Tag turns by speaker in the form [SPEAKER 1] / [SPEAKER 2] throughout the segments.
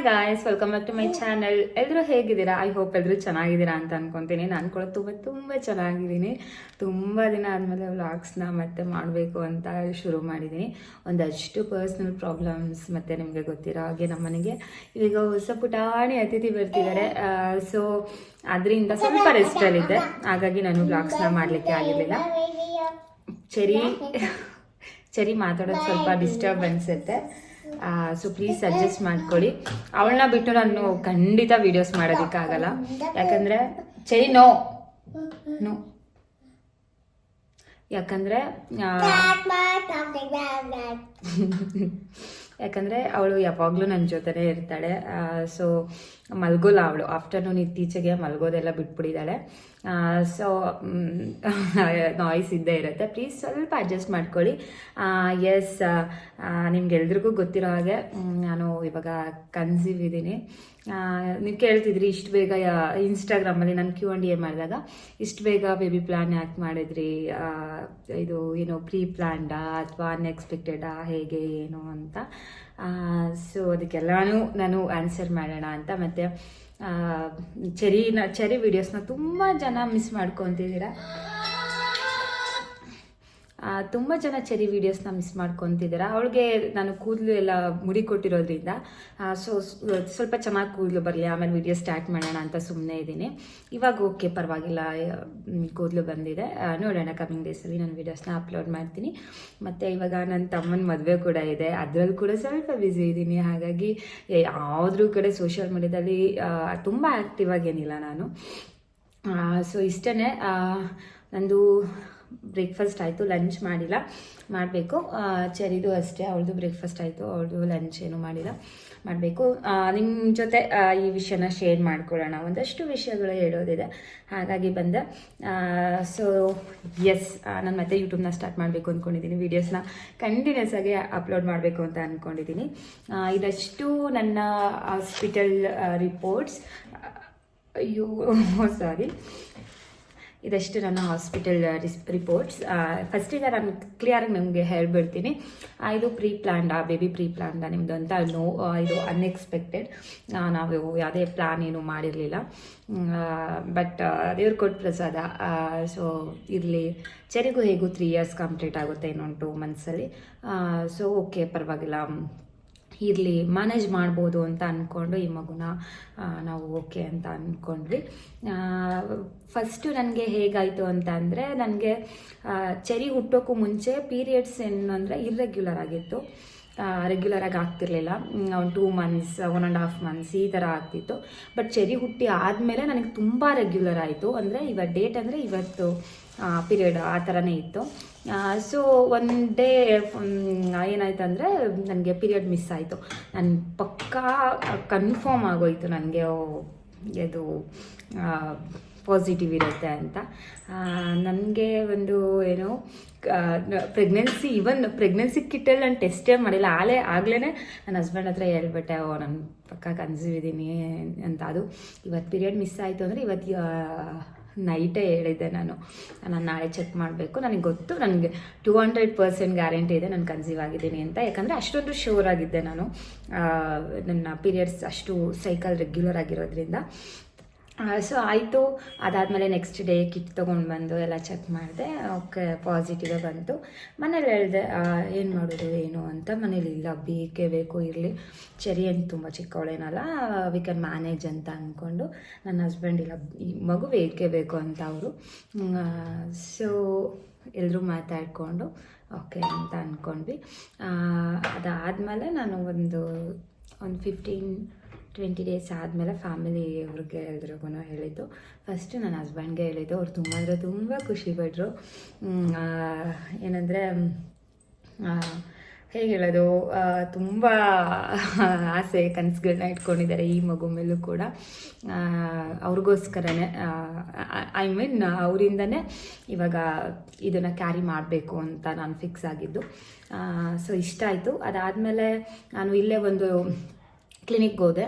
[SPEAKER 1] Hi guys welcome back to my channel ಎಲ್ಲರೂ ಹೇಗಿದ್ದೀರಾ? I hope ಎಲ್ಲರೂ ಚೆನ್ನಾಗಿದ್ದೀರಾ ಅಂತ ಅನ್ಕೊಂತೀನಿ. ನಾನು ಕೂಡ ತುಂಬ ತುಂಬ ಚೆನ್ನಾಗಿದ್ದೀನಿ. ತುಂಬ ದಿನ ಆದಮೇಲೆ ವ್ಲಾಗ್ಸ್ನ ಮತ್ತೆ ಮಾಡಬೇಕು ಅಂತ ಶುರು ಮಾಡಿದ್ದೀನಿ ಒಂದಷ್ಟು ಪರ್ಸ್ನಲ್ ಪ್ರಾಬ್ಲಮ್ಸ್ ಮತ್ತು ನಿಮಗೆ ಗೊತ್ತಿರೋ ಹಾಗೆ ನಮ್ಮನೆಗೆ ಈಗ ಹೊಸ ಪುಟಾಣಿ ಅತಿಥಿ ಬರ್ತಿದ್ದಾರೆ. ಸೊ ಅದರಿಂದ ಸ್ವಲ್ಪ ರೆಸ್ಟಲ್ಲಿದೆ ಹಾಗಾಗಿ ನಾನು ವ್ಲಾಗ್ಸ್ನ ಮಾಡಲಿಕ್ಕೆ ಆಗಿರಲಿಲ್ಲ. ಚರಿ ಚರಿ ಮಾತಾಡೋದು ಸ್ವಲ್ಪ ಡಿಸ್ಟರ್ಬ್ ಅನ್ಸುತ್ತೆ ಸೊ ಪ್ಲೀಸ್ ಸಜೆಸ್ಟ್ ಮಾಡ್ಕೊಳ್ಳಿ. ಅವಳನ್ನ ಬಿಟ್ಟು ನಾನು ಖಂಡಿತ ವೀಡಿಯೋಸ್ ಮಾಡೋದಕ್ಕಾಗಲ್ಲ. ಯಾಕಂದ್ರೆ ಚೈ ನೋ ನೋ ಯಾಕಂದ್ರೆ ಯಾಕಂದ್ರೆ ಅವಳು ಯಾವಾಗಲೂ ನನ್ನ ಜೊತೆನೇ ಇರ್ತಾಳೆ. ಸೊ ಮಲ್ಗೋಲ್ಲ ಅವಳು. ಆಫ್ಟರ್ನೂನ್ ಇತ್ತೀಚೆಗೆ ಮಲ್ಗೋದೆಲ್ಲ ಬಿಟ್ಬಿಟ್ಟಿದ್ದಾಳೆ. ಸೊ ನಾಯ್ಸ್ ಇದ್ದೇ ಇರುತ್ತೆ. ಪ್ಲೀಸ್ ಸ್ವಲ್ಪ ಅಡ್ಜಸ್ಟ್ ಮಾಡ್ಕೊಳ್ಳಿ. ಎಸ್ ನಿಮ್ಗೆಲ್ರಿಗೂ ಗೊತ್ತಿರೋ ಹಾಗೆ ನಾನು ಇವಾಗ ಕನ್ಸೀವ್ ಇದ್ದೀನಿ. ನೀವು ಕೇಳ್ತಿದ್ರಿ ಇಷ್ಟು ಬೇಗ ಇನ್ಸ್ಟಾಗ್ರಾಮಲ್ಲಿ ನಾನು ಕ್ಯೂ ಅಂಡ್ ಎ ಮಾಡಿದಾಗ, ಇಷ್ಟು ಬೇಗ ಬೇಬಿ ಪ್ಲ್ಯಾನ್ ಯಾಕೆ ಮಾಡಿದ್ರಿ ಇದು, ಏನು ಪ್ರೀ ಪ್ಲ್ಯಾಂಡಾ ಅಥವಾ ಅನ್ಎಕ್ಸ್ಪೆಕ್ಟೆಡಾ ಹೇಗೆ, ಏನು ಅಂತ. ಸೊ ಅದಕ್ಕೆಲ್ಲನೂ ನಾನು ಆನ್ಸರ್ ಮಾಡೋಣ ಅಂತ. ಮತ್ತು ಚೆರಿನ ಚೆರಿ ವಿಡಿಯೋಸ್ನ ತುಂಬ ಜನ ಮಿಸ್ ಮಾಡ್ಕೊತಿದ್ದೀರಾ? ತುಂಬ ಜನ ಚೆರಿ ವೀಡಿಯೋಸ್ನ ಮಿಸ್ ಮಾಡ್ಕೊತಿದ್ದೀರಾ ಅವಳಿಗೆ ನಾನು ಕೂದಲು ಎಲ್ಲ ಮುಡಿ ಕೊಟ್ಟಿರೋದ್ರಿಂದ ಸೊ, ಸ್ವಲ್ಪ ಚೆನ್ನಾಗಿ ಕೂದಲು ಬರಲಿ, ಆಮೇಲೆ ವಿಡಿಯೋ ಸ್ಟಾರ್ಟ್ ಮಾಡೋಣ ಅಂತ ಸುಮ್ಮನೆ ಇದ್ದೀನಿ. ಇವಾಗ ಓಕೆ ಪರವಾಗಿಲ್ಲ ಕೂದಲು ಬಂದಿದೆ. ನೋಡೋಣ ಕಮಿಂಗ್ ಡೇಸಲ್ಲಿ ನಾನು ವೀಡಿಯೋಸ್ನ ಅಪ್ಲೋಡ್ ಮಾಡ್ತೀನಿ. ಮತ್ತು ಇವಾಗ ನನ್ನ ತಮ್ಮನ ಮದುವೆ ಕೂಡ ಇದೆ. ಅದರಲ್ಲಿ ಕೂಡ ಸ್ವಲ್ಪ ಬ್ಯುಸಿ ಇದ್ದೀನಿ. ಹಾಗಾಗಿ ಯಾವುದ್ರೂ ಕಡೆ ಸೋಷಿಯಲ್ ಮೀಡ್ಯಾದಲ್ಲಿ ತುಂಬ ಆ್ಯಕ್ಟಿವ್ ಆಗೇನಿಲ್ಲ ನಾನು. ಸೊ ಇಷ್ಟೇ ನಂದು ಬ್ರೇಕ್ಫಾಸ್ಟ್ ಆಯಿತು ಲಂಚ್ ಮಾಡಿಲ್ಲ. ಮಾಡಬೇಕು. ಚರಿದು ಅಷ್ಟೇ, ಅವಳದು ಬ್ರೇಕ್ಫಾಸ್ಟ್ ಆಯಿತು ಅವ್ರದ್ದು ಲಂಚ್ ಏನು ಮಾಡಿಲ್ಲ. ಮಾಡಬೇಕು. ನಿಮ್ಮ ಜೊತೆ ಈ ವಿಷಯನ ಶೇರ್ ಮಾಡ್ಕೊಳ್ಳೋಣ. ಒಂದಷ್ಟು ವಿಷಯಗಳು ಹೇಳೋದಿದೆ. ಹಾಗಾಗಿ ಬಂದೆ ಸೊ ಎಸ್ ನಾನು ಮತ್ತೆ ಯೂಟ್ಯೂಬ್ನ ಸ್ಟಾರ್ಟ್ ಮಾಡಬೇಕು ಅಂದ್ಕೊಂಡಿದ್ದೀನಿ ವೀಡಿಯೋಸ್ನ ಕಂಟಿನ್ಯೂಸ್ ಆಗಿ ಅಪ್ಲೋಡ್ ಮಾಡಬೇಕು ಅಂತ ಅಂದ್ಕೊಂಡಿದ್ದೀನಿ ಇದಷ್ಟು ನನ್ನ ಹಾಸ್ಪಿಟಲ್ ರಿಪೋರ್ಟ್ಸ್ ಅಯ್ಯೋ ಸಾರಿ ಇದಷ್ಟು ನನ್ನ ಹಾಸ್ಪಿಟಲ್ ರಿಸ್ ರಿಪೋರ್ಟ್ಸ್ ಫಸ್ಟಿಗೆ ನಾನು ಕ್ಲಿಯರಾಗಿ ನಿಮಗೆ ಹೇಳ್ಬಿಡ್ತೀನಿ. ಇದು ಪ್ರೀ ಪ್ಲ್ಯಾಂಡಾ ಬೇಬಿ ಪ್ರೀ ಪ್ಲ್ಯಾನ್ಡಾ ನಿಮ್ದು ಅಂತ ನೋ ಇದು ಅನ್ಎಕ್ಸ್ಪೆಕ್ಟೆಡ್ ನಾವು ಯಾವುದೇ ಪ್ಲ್ಯಾನ್ ಏನು ಮಾಡಿರಲಿಲ್ಲ. ಬಟ್ ದೇವ್ರ ಕೊಟ್ಟ ಪ್ರಸಾದ. ಸೊ ಇರಲಿ. ಚರಿಗೂ ಹೇಗೂ ತ್ರೀ ಇಯರ್ಸ್ ಕಂಪ್ಲೀಟ್ ಆಗುತ್ತೆ ಇನ್ನೊಂದು ಟೂ ಮಂತ್ಸಲ್ಲಿ ಸೊ ಓಕೆ ಪರವಾಗಿಲ್ಲ. ಇರಲಿ ಮ್ಯಾನೇಜ್ ಮಾಡ್ಬೋದು ಅಂತ ಅಂದ್ಕೊಂಡು ಈ ಮಗುನ ನಾವು ಓಕೆ ಅಂತ ಅಂದ್ಕೊಂಡ್ವಿ ಫಸ್ಟು ನನಗೆ ಹೇಗಾಯಿತು ಅಂತ ಅಂದರೆ, ನನಗೆ ಚೆರಿ ಹುಟ್ಟೋಕ್ಕೂ ಮುಂಚೆ ಪೀರಿಯಡ್ಸ್ ಏನು ಅಂದರೆ ಇರ್ರೆಗ್ಯುಲರ್ ಆಗಿತ್ತು. ರೆಗ್ಯುಲರ್ ಆಗಿ ಆಗ್ತಿರ್ಲಿಲ್ಲ. ಒಂದು two months one and half months ಈ ಥರ ಆಗ್ತಿತ್ತು. ಬಟ್ ಚೆರಿ ಹುಟ್ಟಿ ಆದಮೇಲೆ ನನಗೆ ತುಂಬ ರೆಗ್ಯುಲರ್ ಆಯಿತು. ಅಂದರೆ ಇವತ್ತು ಡೇಟ್ ಅಂದರೆ ಇವತ್ತು ಪೀರಿಯಡ್ ಆ ಥರನೇ ಇತ್ತು. ಸೊ ಒನ್ ಡೇ ಏನಾಯ್ತು ಅಂದರೆ ನನಗೆ ಪೀರಿಯಡ್ ಮಿಸ್ ಆಯಿತು. ನಾನು ಪಕ್ಕಾ ಕನ್ಫರ್ಮ್ ಆಗೋಯ್ತು ನನಗೆ ಇದು ಪಾಸಿಟಿವ್ ಇರುತ್ತೆ ಅಂತ. ನನಗೆ ಒಂದು ಏನು ಪ್ರೆಗ್ನೆನ್ಸಿ ಇವನ್ ಪ್ರೆಗ್ನೆನ್ಸಿ ಕಿಟ್ಟಲ್ಲಿ ನಾನು ಟೆಸ್ಟೇ ಮಾಡಿಲ್ಲ. ಆಲೇ ಆಗಲೇ ನನ್ನ ಹಸ್ಬೆಂಡ್ ಹತ್ರ ಹೇಳ್ಬಿಟ್ಟೆ, ಓ, ನಾನು ಪಕ್ಕ ಕನ್ಸೀವ್ ಇದ್ದೀನಿ ಅಂತ. ಅದು ಇವತ್ತು ಪೀರಿಯಡ್ ಮಿಸ್ ಆಯಿತು ಅಂದರೆ ಇವತ್ತು ನೈಟೇ ಹೇಳಿದ್ದೆ ನಾನು. ನಾನು ನಾಳೆ ಚೆಕ್ ಮಾಡಬೇಕು. ನನಗೆ ಗೊತ್ತು, ನನಗೆ ಟೂ ಹಂಡ್ರೆಡ್ ಪರ್ಸೆಂಟ್ ಗ್ಯಾರಂಟಿ ಇದೆ ನಾನು ಕನ್ಸೀವ್ ಆಗಿದ್ದೀನಿ ಅಂತ. ಯಾಕಂದರೆ ಅಷ್ಟೊಂದು ಶೋರ್ ಆಗಿದ್ದೆ ನಾನು. ನನ್ನ ಪೀರಿಯಡ್ಸ್ ಅಷ್ಟು ಸೈಕಲ್ ರೆಗ್ಯುಲರ್ ಆಗಿರೋದ್ರಿಂದ. ಸೊ ಆಯಿತು. ಅದಾದಮೇಲೆ ನೆಕ್ಸ್ಟ್ ಡೇ ಕಿಟ್ ತೊಗೊಂಡು ಬಂದು ಎಲ್ಲ ಚೆಕ್ ಮಾಡಿದೆ. ಓಕೆ ಪಾಸಿಟಿವೇ ಬಂತು. ಮನೇಲಿ ಹೇಳಿದೆ ಏನು ಮಾಡೋದು, ಏನು ಅಂತ? ಮನೇಲಿ, ಇಲ್ಲ, ಬೇಕೇ ಬೇಕು, ಇರಲಿ. ಚರಿ ಅಂತ ತುಂಬ ಚಿಕ್ಕವಳೇನಲ್ಲ ವಿ ಕ್ಯಾನ್ ಮ್ಯಾನೇಜ್ ಅಂತ ಅಂದ್ಕೊಂಡು ನನ್ನ ಹಸ್ಬೆಂಡ್ ಇಲ್ಲ ಮಗು ಬೇಕೇ ಬೇಕು ಅಂತ ಅವರು. ಸೊ ಎಲ್ಲರೂ ಮಾತಾಡಿಕೊಂಡು, ಓಕೆ ಅಂತ ಅಂದ್ಕೊಂಡ್ವಿ ಅದಾದಮೇಲೆ ನಾನು ಒಂದು ಒಂದು ಫಿಫ್ಟೀನ್ ಟ್ವೆಂಟಿ ಡೇಸ್ ಆದಮೇಲೆ ಫ್ಯಾಮಿಲಿ ಅವ್ರಿಗೆ ಎಲ್ರಿಗೂ ಹೇಳಿದ್ದು. ಫಸ್ಟು ನನ್ನ ಹಸ್ಬೆಂಡ್ಗೆ ಹೇಳಿದ್ದು. ಅವ್ರು ತುಂಬ ಅಂದರೆ ತುಂಬ ಖುಷಿಪಟ್ಟರು ಏನಂದರೆ ಹೇಗೆ ಹೇಳೋದು? ತುಂಬ ಆಸೆ ಕನಸುಗಳನ್ನ ಇಟ್ಕೊಂಡಿದ್ದಾರೆ ಈ ಮಗು ಮೇಲೂ ಕೂಡ. ಅವ್ರಿಗೋಸ್ಕರನೇ ಐ ಮೀನ್ ಅವರಿಂದನೇ ಇವಾಗ ಇದನ್ನು ಕ್ಯಾರಿ ಮಾಡಬೇಕು ಅಂತ ನಾನು ಫಿಕ್ಸ್ ಆಗಿದ್ದು. ಸೊ ಇಷ್ಟ ಆಯಿತು. ಅದಾದಮೇಲೆ ನಾನು ಇಲ್ಲೇ ಒಂದು ಕ್ಲಿನಿಕ್ಗೆ ಹೋದೆ.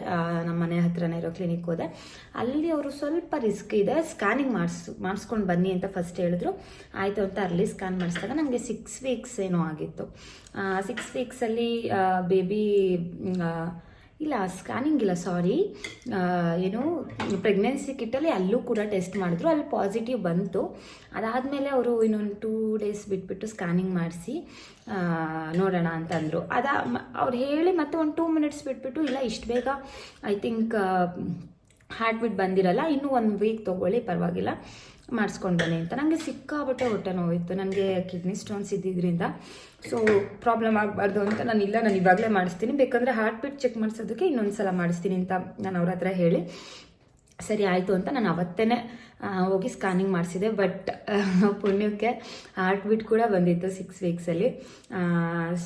[SPEAKER 1] ನಮ್ಮ ಮನೆ ಹತ್ರನೇ ಇರೋ ಕ್ಲಿನಿಕ್ ಹೋದೆ. ಅಲ್ಲಿ ಅವರು ಸ್ವಲ್ಪ ರಿಸ್ಕ್ ಇದೆ. ಸ್ಕ್ಯಾನಿಂಗ್ ಮಾಡಿಸ್, ಮಾಡಿಸ್ಕೊಂಡು ಬನ್ನಿ ಅಂತ ಫಸ್ಟ್ ಹೇಳಿದ್ರು. ಆಯಿತು ಅಂತ ಅರ್ಲಿ ಸ್ಕ್ಯಾನ್ ಮಾಡಿಸಿದಾಗ ನಮಗೆ ಸಿಕ್ಸ್ ವೀಕ್ಸ್ ಏನೋ ಆಗಿತ್ತು. ಸಿಕ್ಸ್ ವೀಕ್ಸಲ್ಲಿ ಬೇಬಿ ಇಲ್ಲ ಸ್ಕ್ಯಾನಿಂಗ್ ಇಲ್ಲ ಸಾರಿ ಏನು ಪ್ರೆಗ್ನೆನ್ಸಿ ಕಿಟ್ಟಲ್ಲಿ ಅಲ್ಲೂ ಕೂಡ ಟೆಸ್ಟ್ ಮಾಡಿದ್ರು. ಅಲ್ಲಿ ಪಾಸಿಟಿವ್ ಬಂತು. ಅದಾದಮೇಲೆ ಅವರು ಇನ್ನೊಂದು ಟೂ ಡೇಸ್ ಬಿಟ್ಬಿಟ್ಟು ಸ್ಕ್ಯಾನಿಂಗ್ ಮಾಡಿಸಿ ನೋಡೋಣ ಅಂತಂದರು. ಅದ ಅವ್ರು ಹೇಳಿ ಮತ್ತೆ ಒಂದು ಟೂ ಮಿನಿಟ್ಸ್ ಬಿಟ್ಬಿಟ್ಟು, ಇಲ್ಲ, ಇಷ್ಟು ಬೇಗ ಐ ಥಿಂಕ್ ಹಾರ್ಟ್ ಬಿಟ್ ಬಂದಿರಲ್ಲ, ಇನ್ನೂ ಒಂದು ವೀಕ್ ತೊಗೊಳ್ಳಿ, ಪರವಾಗಿಲ್ಲ. ಮಾಡಿಸ್ಕೊಂಡು ಬನ್ನಿ ಅಂತ. ನನಗೆ ಸಿಕ್ಕಾಬಟ್ಟೆ ಹೊಟ್ಟೆ ನೋವಿತ್ತು. ನನಗೆ ಕಿಡ್ನಿ ಸ್ಟೋನ್ಸ್ ಇದ್ದಿದ್ದರಿಂದ ಸೊ ಪ್ರಾಬ್ಲಮ್ ಆಗಬಾರ್ದು ಅಂತ ನಾನು ಇಲ್ಲ, ನಾನು ಇವಾಗಲೇ ಮಾಡಿಸ್ತೀನಿ. ಬೇಕಂದರೆ ಹಾರ್ಟ್ ಬೀಟ್ ಚೆಕ್ ಮಾಡಿಸೋದಕ್ಕೆ ಇನ್ನೊಂದು ಸಲ ಮಾಡಿಸ್ತೀನಿ ಅಂತ ನಾನು ಅವ್ರ ಹತ್ರ ಹೇಳಿ. ಸರಿ, ಆಯಿತು ಅಂತ ನಾನು ಅವತ್ತೇ ಹೋಗಿ ಸ್ಕ್ಯಾನಿಂಗ್ ಮಾಡಿಸಿದೆ ಬಟ್ ಪುಣ್ಯಕ್ಕೆ ಹಾರ್ಟ್ ಬೀಟ್ ಕೂಡ ಬಂದಿತ್ತು ಸಿಕ್ಸ್ ವೀಕ್ಸಲ್ಲಿ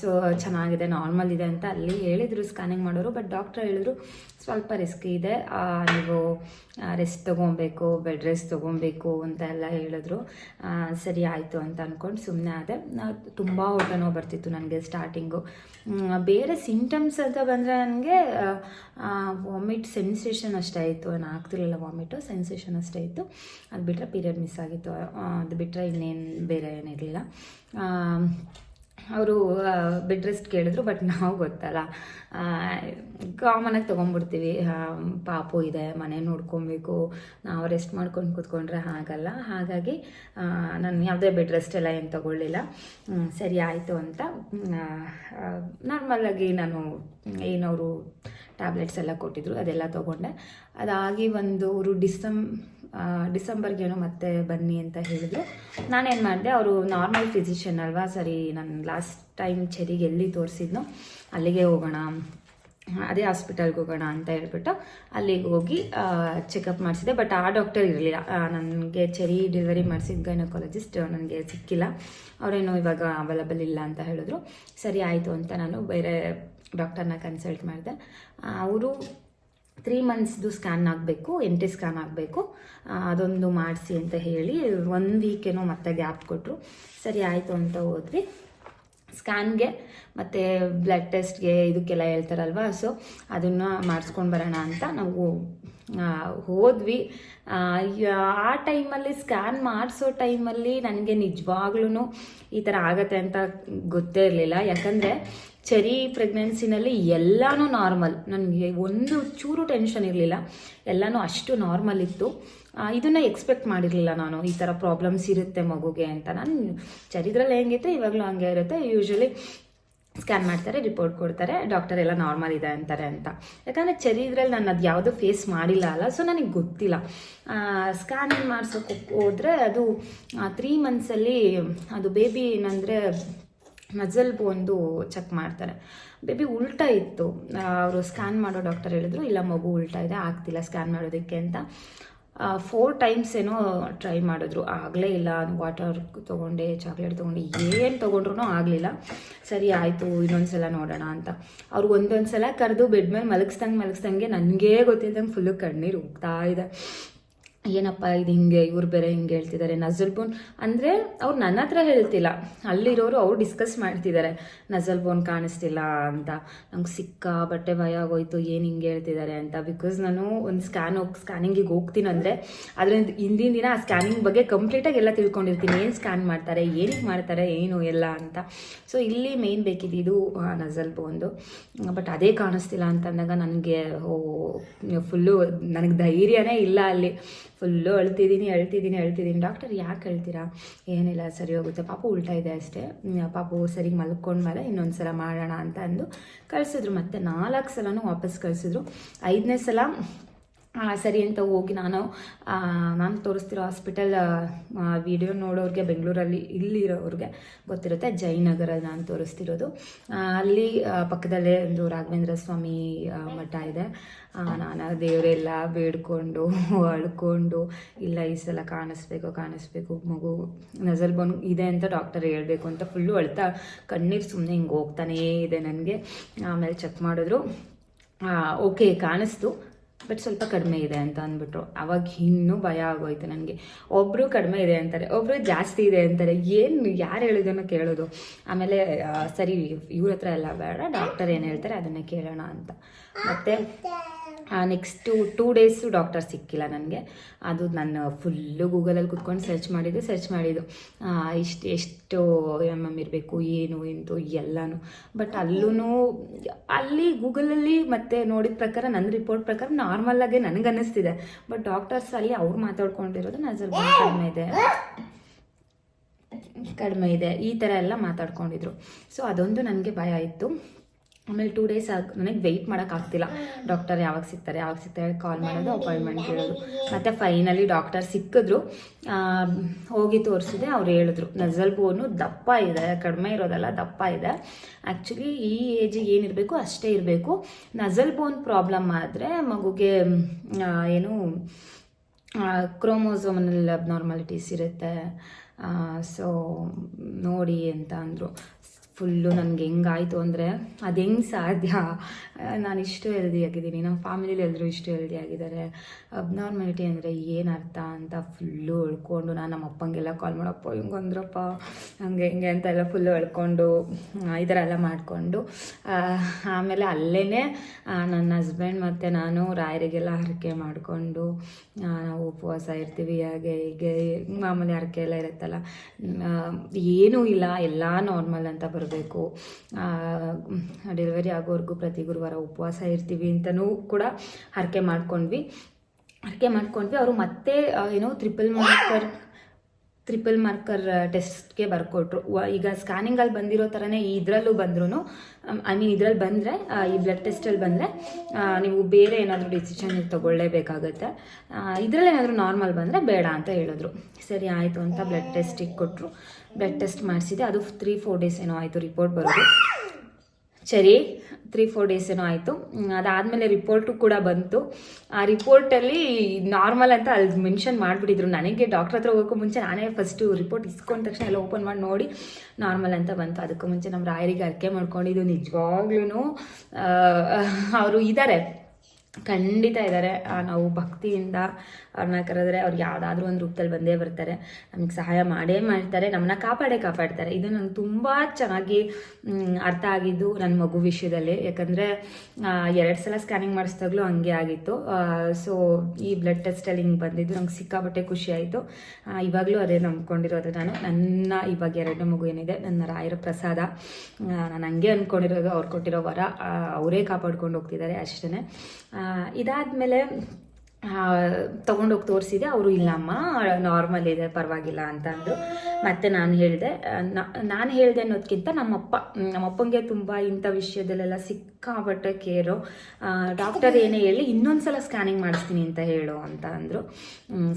[SPEAKER 1] ಸೊ ಚೆನ್ನಾಗಿದೆ ನಾರ್ಮಲ್ ಇದೆ ಅಂತ ಅಲ್ಲಿ ಹೇಳಿದರು ಸ್ಕ್ಯಾನಿಂಗ್ ಮಾಡೋರು ಬಟ್ ಡಾಕ್ಟ್ರ್ ಹೇಳಿದ್ರು ಸ್ವಲ್ಪ ರಿಸ್ಕ್ ಇದೆ. ನೀವು ರೆಸ್ಟ್ ತೊಗೊಬೇಕು ಬೆಡ್ ರೆಸ್ಟ್ ತೊಗೊಬೇಕು ಅಂತ ಎಲ್ಲ ಹೇಳಿದ್ರು. ಸರಿ ಆಯಿತು ಅಂತ ಅಂದ್ಕೊಂಡು ಸುಮ್ಮನೆ ಆದೆ. ತುಂಬ ಹೊಟ್ಟೆ ನೋವು ಬರ್ತಿತ್ತು ನನಗೆ ಸ್ಟಾರ್ಟಿಂಗು ಬೇರೆ ಸಿಂಟಮ್ಸ್ ಅಂತ ಬಂದರೆ ನನಗೆ ವಾಮಿಟ್ ಸೆನ್ಸೇಷನ್ ಅಷ್ಟೇ ಇತ್ತು. ನಾನು ಆಗ್ತಿರಲಿಲ್ಲ ವಾಮಿಟು ಸೆನ್ಸೇಷನ್ ಅಷ್ಟೇ ಇತ್ತು. ಅದು ಬಿಟ್ಟರೆ ಪೀರಿಯಡ್ ಮಿಸ್ ಆಗಿತ್ತು. ಅದು ಬಿಟ್ಟರೆ ಇನ್ನೇನು ಬೇರೆ ಏನಿರಲಿಲ್ಲ ಅವರು ಬೆಡ್ ರೆಸ್ಟ್ ಕೇಳಿದ್ರು ಬಟ್ ನಾವು ಗೊತ್ತಲ್ಲ. ಕಾಮನಾಗಿ ತೊಗೊಂಡ್ಬಿಡ್ತೀವಿ. ಪಾಪು ಇದೆ, ಮನೆ ನೋಡ್ಕೊಬೇಕು. ನಾವು ರೆಸ್ಟ್ ಮಾಡ್ಕೊಂಡು ಕೂತ್ಕೊಂಡ್ರೆ ಹಾಗಲ್ಲ. ಹಾಗಾಗಿ ನಾನು ಯಾವುದೇ ಬೆಡ್ ರೆಸ್ಟ್ ಎಲ್ಲ ಏನು ತೊಗೊಳ್ಳಿಲ್ಲ. ಸರಿ ಆಯಿತು ಅಂತ. ನಾರ್ಮಲಾಗಿ ನಾನು ಏನವರು ಟ್ಯಾಬ್ಲೆಟ್ಸ್ ಎಲ್ಲ ಕೊಟ್ಟಿದ್ರು, ಅದೆಲ್ಲ ತೊಗೊಂಡೆ. ಅದಾಗಿ ಒಂದು ಅವರು ಡಿಸೆಂಬ್ ಡಿಸೆಂಬರ್ಗೇನೋ ಮತ್ತೆ ಬನ್ನಿ ಅಂತ ಹೇಳಿದ್ರು. ನಾನೇನು ಮಾಡಿದೆ, ಅವರು ನಾರ್ಮಲ್ ಫಿಸಿಷಿಯನ್ ಅಲ್ವಾ, ಸರಿ ನಾನು ಲಾಸ್ಟ್ ಟೈಮ್ ಚೆರಿಗೆ ಎಲ್ಲಿ ತೋರಿಸಿದ್ನೋ, ಅಲ್ಲಿಗೆ ಹೋಗೋಣ, ಅದೇ ಹಾಸ್ಪಿಟಲ್ಗೆ ಹೋಗೋಣ ಅಂತ ಹೇಳ್ಬಿಟ್ಟು ಅಲ್ಲಿಗೆ ಹೋಗಿ ಚೆಕಪ್ ಮಾಡಿಸಿದೆ. ಬಟ್ ಆ ಡಾಕ್ಟರ್ ಇರಲಿಲ್ಲ. ನನಗೆ ಚೆರಿ ಡೆಲಿವರಿ ಮಾಡಿಸಿದ ಗೈನಕಾಲಜಿಸ್ಟ್ ನನಗೆ ಸಿಕ್ಕಿಲ್ಲ. ಅವರೇನು ಇವಾಗ ಅವೈಲಬಲ್ ಇಲ್ಲ ಅಂತ ಹೇಳಿದ್ರು. ಸರಿ, ಆಯಿತು ಅಂತ ನಾನು ಬೇರೆ ಡಾಕ್ಟರ್ನ ಕನ್ಸಲ್ಟ್ ಮಾಡಿದೆ. ಅವರು ತ್ರೀ ಮಂತ್ಸ್ದು ಸ್ಕ್ಯಾನ್ ಆಗಬೇಕು ಎಂಟಿ ಸ್ಕ್ಯಾನ್ ಆಗಬೇಕು. ಅದೊಂದು ಮಾಡಿಸಿ ಅಂತ ಹೇಳಿ ಒನ್ ವೀಕೇನೋ ಮತ್ತೆ ಗ್ಯಾಪ್ ಕೊಟ್ಟರು ಸರಿ, ಆಯಿತು ಅಂತ ಹೋದ್ವಿ. ಸ್ಕ್ಯಾನ್ಗೆ ಮತ್ತು ಬ್ಲಡ್ ಟೆಸ್ಟ್ಗೆ ಇದಕ್ಕೆಲ್ಲ ಹೇಳ್ತಾರಲ್ವ? ಸೊ ಅದನ್ನು ಮಾಡಿಸ್ಕೊಂಡು ಬರೋಣ ಅಂತ ನಾವು ಹೋದ್ವಿ. ಆ ಟೈಮಲ್ಲಿ ಸ್ಕ್ಯಾನ್ ಮಾಡಿಸೋ ಟೈಮಲ್ಲಿ ನನಗೆ ನಿಜವಾಗ್ಲೂ ಈ ಥರ ಆಗತ್ತೆ ಅಂತ ಗೊತ್ತೇ ಇರಲಿಲ್ಲ. ಯಾಕಂದರೆ ಚರಿ ಪ್ರೆಗ್ನೆನ್ಸಿನಲ್ಲಿ ಎಲ್ಲನೂ ನಾರ್ಮಲ್ ನನಗೆ ಒಂದು ಚೂರು ಟೆನ್ಷನ್ ಇರಲಿಲ್ಲ. ಎಲ್ಲನೂ ಅಷ್ಟು ನಾರ್ಮಲ್ ಇತ್ತು. ಇದನ್ನು ಎಕ್ಸ್ಪೆಕ್ಟ್ ಮಾಡಿರಲಿಲ್ಲ ನಾನು. ಈ ಥರ ಪ್ರಾಬ್ಲಮ್ಸ್ ಇರುತ್ತೆ ಮಗುಗೆ ಅಂತ. ನಾನು ಚರಿದ್ರಲ್ಲಿ ಹೆಂಗಿತ್ತು ಇವಾಗಲೂ ಹಂಗೆ ಇರುತ್ತೆ. ಯೂಶ್ವಲಿ ಸ್ಕ್ಯಾನ್ ಮಾಡ್ತಾರೆ ರಿಪೋರ್ಟ್ ಕೊಡ್ತಾರೆ ಡಾಕ್ಟರ್ ಎಲ್ಲ ನಾರ್ಮಲ್ ಇದೆ ಅಂತಾರೆ ಅಂತ. ಯಾಕಂದರೆ ಚರಿದ್ರಲ್ಲಿ ನಾನು ಅದು ಯಾವುದೂ ಫೇಸ್ ಮಾಡಿಲ್ಲ ಅಲ್ಲ ಸೊ ನನಗೆ ಗೊತ್ತಿಲ್ಲ. ಸ್ಕ್ಯಾನಿಂಗ್ ಮಾಡಿಸೋಕೆ ಹೋದರೆ ಅದು ತ್ರೀ ಮಂತ್ಸಲ್ಲಿ ಅದು ಬೇಬಿ ಏನಂದರೆ ನಜಲ್ ಒಂದು ಚೆಕ್ ಮಾಡ್ತಾರೆ. ಬೇಬಿ ಉಲ್ಟಾ ಇತ್ತು. ಅವರು ಸ್ಕ್ಯಾನ್ ಮಾಡೋ ಡಾಕ್ಟರ್ ಹೇಳಿದ್ರು, ಇಲ್ಲ ಮಗು ಉಲ್ಟಾ ಇದೆ, ಆಗ್ತಿಲ್ಲ ಸ್ಕ್ಯಾನ್ ಮಾಡೋದಕ್ಕೆ ಅಂತ. ಫೋರ್ ಟೈಮ್ಸ್ ಏನೋ ಟ್ರೈ ಮಾಡಿದ್ರು. ಆಗಲೇ ಇಲ್ಲ ವಾಟರ್ ತೊಗೊಂಡೆ ಚಾಕ್ಲೇಟ್ ತೊಗೊಂಡೆ, ಏನು ತೊಗೊಂಡ್ರು ಆಗಲಿಲ್ಲ. ಸರಿ, ಆಯಿತು ಇನ್ನೊಂದು ಸಲ ನೋಡೋಣ ಅಂತ. ಅವ್ರು ಒಂದೊಂದು ಸಲ ಕರೆದು ಬೆಡ್ ಮೇಲೆ ಮಲಗಿಸ್ದಂಗೆ ಮಲಗಿಸ್ದಂಗೆ ನನಗೇ ಗೊತ್ತಿದ್ದಂಗೆ ಫುಲ್ಲು ಕಣ್ಣೀರು ಹೋಗ್ತಾ ಇದೆ. ಏನಪ್ಪ ಇದು ಹಿಂಗೆ, ಇವ್ರು ಬೇರೆ ಹಿಂಗೆ ಹೇಳ್ತಿದ್ದಾರೆ ನಜಲ್ ಬೋನ್ ಅಂದರೆ ಅವ್ರು ನನ್ನ ಹತ್ರ ಹೇಳ್ತಿಲ್ಲ. ಅಲ್ಲಿರೋರು ಅವ್ರು ಡಿಸ್ಕಸ್ ಮಾಡ್ತಿದ್ದಾರೆ ನಜಲ್ ಬೋನ್ ಕಾಣಿಸ್ತಿಲ್ಲ ಅಂತ. ನಂಗೆ ಸಿಕ್ಕಾಬಟ್ಟೆ ಭಯ ಆಗೋಯ್ತು, ಏನು ಹಿಂಗೆ ಹೇಳ್ತಿದ್ದಾರೆ ಅಂತ. ಬಿಕಾಸ್ ನಾನು ಒಂದು ಸ್ಕ್ಯಾನ್ ಹೋಗಿ ಸ್ಕ್ಯಾನಿಂಗಿಗೆ ಹೋಗ್ತೀನಿ ಅಂದರೆ ಅದರಿಂದ ಹಿಂದಿನ ದಿನ ಆ ಸ್ಕ್ಯಾನಿಂಗ್ ಬಗ್ಗೆ ಕಂಪ್ಲೀಟಾಗಿ ಎಲ್ಲ ತಿಳ್ಕೊಂಡಿರ್ತೀನಿ. ಏನು ಸ್ಕ್ಯಾನ್ ಮಾಡ್ತಾರೆ ಏನಕ್ಕೆ ಮಾಡ್ತಾರೆ, ಏನು ಎಲ್ಲ ಅಂತ. ಸೊ ಇಲ್ಲಿ ಮೇನ್ ಬೇಕಿದ್ದು ನಜಲ್ ಬೋನ್ದು ಬಟ್ ಅದೇ ಕಾಣಿಸ್ತಿಲ್ಲ ಅಂತಂದಾಗ ನನಗೆ ಓ ಫುಲ್ಲು ನನಗೆ ಧೈರ್ಯನೇ ಇಲ್ಲ ಅಲ್ಲಿ. ಫುಲ್ಲು ಅಳ್ತಿದ್ದೀನಿ ಅಳ್ತಿದ್ದೀನಿ ಅಳ್ತಿದ್ದೀನಿ. ಡಾಕ್ಟರ್ ಯಾಕೆ ಹೇಳ್ತೀರಾ? ಏನಿಲ್ಲ, ಸರಿ ಹೋಗುತ್ತೆ. ಪಾಪು ಉಲ್ಟಾ ಇದೆ ಅಷ್ಟೇ. ಪಾಪು ಸರಿ ಮಲ್ಕೊಂಡ್ಮೇಲೆ ಇನ್ನೊಂದು ಸಲ ಮಾಡೋಣ ಅಂತ ಅಂದು ಕಳಿಸಿದ್ರು. ಮತ್ತೆ ನಾಲ್ಕು ಸಲನೂ ವಾಪಸ್ ಕಳಿಸಿದ್ರು. ಐದನೇ ಸಲ ಸರಿ ಅಂತ ಹೋಗಿ ನಾನು ನಾನು ತೋರಿಸ್ತಿರೋ ಹಾಸ್ಪಿಟಲ್ ವಿಡಿಯೋ ನೋಡೋರಿಗೆ, ಬೆಂಗಳೂರಲ್ಲಿ ಇಲ್ಲಿರೋರಿಗೆ ಗೊತ್ತಿರುತ್ತೆ ಜಯನಗರಲ್ಲಿ ನಾನು ತೋರಿಸ್ತಿರೋದು. ಅಲ್ಲಿ ಪಕ್ಕದಲ್ಲೇ ಒಂದು ರಾಘವೇಂದ್ರ ಸ್ವಾಮಿ ಮಠ ಇದೆ. ನಾನು ದೇವರೆಲ್ಲ ಬೇಡ್ಕೊಂಡು, ಅಳ್ಕೊಂಡು, ಇಲ್ಲ ಈ ಸಲ ಕಾಣಿಸ್ಬೇಕು ಕಾಣಿಸ್ಬೇಕು, ಮಗು ನಜಲ್ ಬೋನ್, ಇದೆ ಅಂತ ಡಾಕ್ಟರ್ ಹೇಳಬೇಕು ಅಂತ ಫುಲ್ಲು ಅಳ್ತಾ, ಕಣ್ಣೀರು ಸುಮ್ಮನೆ ಹಿಂಗೆ ಹೋಗ್ತಾನೇ ಇದೆ ನನಗೆ. ಆಮೇಲೆ ಚೆಕ್ ಮಾಡಿದ್ರು. ಓಕೆ ಕಾಣಿಸ್ತು. ಬಟ್ ಸ್ವಲ್ಪ ಕಡಿಮೆ ಇದೆ ಅಂತ ಅಂದ್ಬಿಟ್ರು. ಅವಾಗ ಇನ್ನೂ ಭಯ ಆಗೋಯ್ತು ನನಗೆ. ಒಬ್ಬರು ಕಡಿಮೆ ಇದೆ ಅಂತಾರೆ ಒಬ್ಬರು ಜಾಸ್ತಿ ಇದೆ ಅಂತಾರೆ, ಏನು ಯಾರು ಹೇಳಿದನೋ ಕೇಳೋದು? ಆಮೇಲೆ ಸರಿ, ಇವ್ರ ಹತ್ರ ಎಲ್ಲ ಬೇಡ ಡಾಕ್ಟರ್ ಏನು ಹೇಳ್ತಾರೆ ಅದನ್ನೇ ಕೇಳೋಣ ಅಂತ. ಮತ್ತು ನೆಕ್ಸ್ಟು ಟೂ ಡೇಸು ಡಾಕ್ಟರ್ ಸಿಕ್ಕಿಲ್ಲ ನನಗೆ. ಅದು ನಾನು ಫುಲ್ಲು ಗೂಗಲಲ್ಲಿ ಕುತ್ಕೊಂಡು ಸರ್ಚ್ ಮಾಡಿದ್ದು ಸರ್ಚ್ ಮಾಡಿದ್ದು. ಇಷ್ಟು, ಎಷ್ಟು ಎಂ ಎಂ ಇರಬೇಕು ಏನು ಎಂತು ಎಲ್ಲನೂ. ಬಟ್ ಅಲ್ಲೂ ಅಲ್ಲಿ ಗೂಗಲಲ್ಲಿ ಮತ್ತೆ ನೋಡಿದ ಪ್ರಕಾರ ನನ್ನ ರಿಪೋರ್ಟ್ ಪ್ರಕಾರ ನಾರ್ಮಲಾಗೆ ನನಗೆ ಅನ್ನಿಸ್ತಿದೆ. ಬಟ್ ಡಾಕ್ಟರ್ಸ್ ಅಲ್ಲಿ ಅವ್ರು ಮಾತಾಡ್ಕೊಂಡಿರೋದು ನಜರ್ ಕಡಿಮೆ ಇದೆ. ಕಡಿಮೆ ಇದೆ. ಈ ಥರ ಎಲ್ಲ ಮಾತಾಡ್ಕೊಂಡಿದ್ರು. ಸೊ ಅದೊಂದು ನನಗೆ ಭಯ ಇತ್ತು ಆಮೇಲೆ ಟೂ ಡೇಸ್ ಆಗ, ನನಗೆ ವೆಯ್ಟ್ ಮಾಡೋಕ್ಕಾಗ್ತಿಲ್ಲ ಡಾಕ್ಟರ್ ಯಾವಾಗ ಸಿಗ್ತಾರೆ ಯಾವಾಗ ಸಿಗ್ತಾರೆ ಕಾಲ್ ಮಾಡೋದು ಅಪಾಯಿಂಟ್ಮೆಂಟ್ ಕೇಳೋದು. ಮತ್ತು ಫೈನಲಿ ಡಾಕ್ಟರ್ ಸಿಕ್ಕಿದ್ರು. ಹೋಗಿ ತೋರಿಸಿದೆ, ಅವ್ರು ಹೇಳಿದ್ರು. ನಜಲ್ ಬೋನು ದಪ್ಪ ಇದೆ, ಕಡಿಮೆ ಇರೋದಲ್ಲ ದಪ್ಪ ಇದೆ. ಆ್ಯಕ್ಚುಲಿ ಈ ಏಜಿಗೆ ಏನಿರಬೇಕು ಅಷ್ಟೇ ಇರಬೇಕು. ನಜಲ್ ಬೋನ್ ಪ್ರಾಬ್ಲಮ್ ಆದರೆ ಮಗುಗೆ ಏನು ಕ್ರೋಮೋಸೋಮನಲ್ಲಿ ಅಬ್ನಾರ್ಮಾಲಿಟೀಸ್ ಇರುತ್ತೆ. ಸೊ ನೋಡಿ ಅಂತ ಅಂದರು. ಫುಲ್ಲು ನನಗೆ ಹೆಂಗಾಯಿತು ಅಂದರೆ ಅದು ಹೆಂಗೆ ಸಾಧ್ಯ? ನಾನು ಇಷ್ಟು ಹೆಲ್ದಿ ಆಗಿದ್ದೀನಿ. ನಮ್ಮ ಫ್ಯಾಮಿಲಿಲಿ ಎಲ್ಲರೂ ಇಷ್ಟು ಹೆಲ್ದಿ ಆಗಿದ್ದಾರೆ. ಅಬ್ನಾರ್ಮಾಲಿಟಿ ಅಂದರೆ ಏನು ಅರ್ಥ ಅಂತ ಫುಲ್ಲು ಉಳ್ಕೊಂಡು ನಾನು ನಮ್ಮ ಅಪ್ಪಂಗೆಲ್ಲ ಕಾಲ್ ಮಾಡಪ್ಪ, ಹಿಂಗೆ ಅಂದ್ರಪ್ಪ, ಹಂಗೆ ಹಿಂಗೆ ಅಂತ ಎಲ್ಲ ಫುಲ್ಲು ಎಳ್ಕೊಂಡು ಈ ಥರ ಎಲ್ಲ ಮಾಡಿಕೊಂಡು ಆಮೇಲೆ ಅಲ್ಲೇ ನನ್ನ ಹಸ್ಬೆಂಡ್ ಮತ್ತು ನಾನು ರಾಯರಿಗೆಲ್ಲ ಹರಕೆ ಮಾಡಿಕೊಂಡು ನಾವು ಉಪವಾಸ ಇರ್ತೀವಿ, ಹಾಗೆ ಹೀಗೆ, ಮಾಮೂಲಿ ಹರಕೆ ಎಲ್ಲ ಇರುತ್ತಲ್ಲ ಏನೂ ಇಲ್ಲ, ಎಲ್ಲ ನಾರ್ಮಲ್ ಅಂತ ಬರಬೇಕು ಡೆಲಿವರಿ ಆಗೋವರೆಗೂ ಪ್ರತಿ ಗುರುವಾರ ಉಪವಾಸ ಇರ್ತೀವಿ ಅಂತಲೂ ಕೂಡ ಹರಕೆ ಮಾಡ್ಕೊಂಡ್ವಿ. ಹರಕೆ ಮಾಡ್ಕೊಂಡ್ವಿ. ಅವರು ಮತ್ತೆ ಏನೋ ತ್ರಿಪಲ್ ಮಾರ್ಕರ್ ತ್ರಿಪಲ್ ಮಾರ್ಕರ್ ಟೆಸ್ಟ್ಗೆ ಬರ್ಕೊಟ್ರು. ಈಗ ಸ್ಕ್ಯಾನಿಂಗಲ್ಲಿ ಬಂದಿರೋ ಥರನೇ ಇದರಲ್ಲೂ ಬಂದ್ರು ಐ ಮೀನ್ ಇದರಲ್ಲಿ ಬಂದರೆ ಈ ಬ್ಲಡ್ ಟೆಸ್ಟಲ್ಲಿ ಬಂದರೆ ನೀವು ಬೇರೆ ಏನಾದರೂ ಡಿಸಿಷನ್ ತೊಗೊಳ್ಳೇಬೇಕಾಗತ್ತೆ. ಇದರಲ್ಲಿ ಏನಾದರೂ ನಾರ್ಮಲ್ ಬಂದರೆ ಬೇಡ ಅಂತ ಹೇಳಿದ್ರು. ಸರಿ, ಆಯಿತು ಅಂತ ಬ್ಲಡ್ ಟೆಸ್ಟಿಗೆ ಕೊಟ್ಟರು ಬ್ಲಡ್ ಟೆಸ್ಟ್ ಮಾಡಿಸಿದೆ. ಅದು ತ್ರೀ ಫೋರ್ ಡೇಸ್ ಏನೋ ಆಯಿತು ರಿಪೋರ್ಟ್ ಬರೋದು. ಸರಿ ತ್ರೀ ಫೋರ್ ಡೇಸ್ ಏನೋ ಆಯಿತು. ಅದಾದಮೇಲೆ ರಿಪೋರ್ಟು ಕೂಡ ಬಂತು. ಆ ರಿಪೋರ್ಟಲ್ಲಿ ನಾರ್ಮಲ್ ಅಂತ ಅಲ್ಲಿ ಮೆನ್ಷನ್ ಮಾಡಿಬಿಟ್ಟಿದ್ರು. ನನಗೆ ಡಾಕ್ಟ್ರ್ ಹತ್ರ ಹೋಗೋಕ್ಕೂ ಮುಂಚೆ ನಾನೇ ಫಸ್ಟು ರಿಪೋರ್ಟ್ ಇಸ್ಕೊಂಡ ತಕ್ಷಣ ಎಲ್ಲ ಓಪನ್ ಮಾಡಿ ನೋಡಿ ನಾರ್ಮಲ್ ಅಂತ ಬಂತು. ಅದಕ್ಕೂ ಮುಂಚೆ ನಮ್ಮ ರಾಯರಿಗೆ ಅರ್ಕೆ ಮಾಡ್ಕೊಂಡಿದ್ದು. ನಿಜವಾಗ್ಲೂ ಅವರು ಇದ್ದಾರೆ ಖಂಡಿತ ಇದ್ದಾರೆ ನಾವು ಭಕ್ತಿಯಿಂದ ಅವ್ರನ್ನ ಕರೆದ್ರೆ ಅವ್ರು ಯಾವುದಾದ್ರೂ ಒಂದು ರೂಪದಲ್ಲಿ ಬಂದೇ ಬರ್ತಾರೆ. ನಮಗೆ ಸಹಾಯ ಮಾಡೇ ಮಾಡ್ತಾರೆ. ನಮ್ಮನ್ನ ಕಾಪಾಡೇ ಕಾಪಾಡ್ತಾರೆ. ಇದು ನಂಗೆ ತುಂಬ ಚೆನ್ನಾಗಿ ಅರ್ಥ ಆಗಿದ್ದು ನನ್ನ ಮಗು ವಿಷಯದಲ್ಲಿ. ಯಾಕಂದರೆ ಎರಡು ಸಲ ಸ್ಕ್ಯಾನಿಂಗ್ ಮಾಡಿಸಿದಾಗಲೂ ಹಂಗೆ ಆಗಿತ್ತು. ಸೊ ಈ ಬ್ಲಡ್ ಟೆಸ್ಟಲ್ಲಿ ಹಿಂಗೆ ಬಂದಿದ್ದು ನಂಗೆ ಸಿಕ್ಕಾಪಟ್ಟೆ ಖುಷಿ ಆಯಿತು. ಇವಾಗಲೂ ಅದೇ ನಂಬ್ಕೊಂಡಿರೋದು ನಾನು. ನನ್ನ ಇವಾಗ ಎರಡನೇ ಮಗು ಏನಿದೆ, ನನ್ನ ರಾಯರ ಪ್ರಸಾದ. ನಾನು ಹಂಗೆ ಅಂದ್ಕೊಂಡಿರೋದು ಅವ್ರು ಕೊಟ್ಟಿರೋ ವರ ಅವರೇ ಕಾಪಾಡ್ಕೊಂಡು ಹೋಗ್ತಿದ್ದಾರೆ ಅಷ್ಟೇ ಇದಾದಮೇಲೆ ತೊಗೊಂಡೋಗಿ ತೋರಿಸಿದೆ ಅವರು ಇಲ್ಲಮ್ಮ ನಾರ್ಮಲ್ ಇದೆ ಪರವಾಗಿಲ್ಲ ಅಂತ ಅಂದರು ಮತ್ತು ನಾನು ಹೇಳಿದೆ ನಾನು ಹೇಳಿದೆ ಅನ್ನೋದಕ್ಕಿಂತ ನಮ್ಮಪ್ಪ ನಮ್ಮಪ್ಪಂಗೆ ತುಂಬ ಇಂಥ ವಿಷಯದಲ್ಲೆಲ್ಲ ಸಿಕ್ಕಾಪಟ್ಟೆ ಕೇರು ಡಾಕ್ಟರ್ ಏನೇ ಹೇಳಿ ಇನ್ನೊಂದು ಸಲ ಸ್ಕ್ಯಾನಿಂಗ್ ಮಾಡಿಸ್ತೀನಿ ಅಂತ ಹೇಳು ಅಂತ ಅಂದರು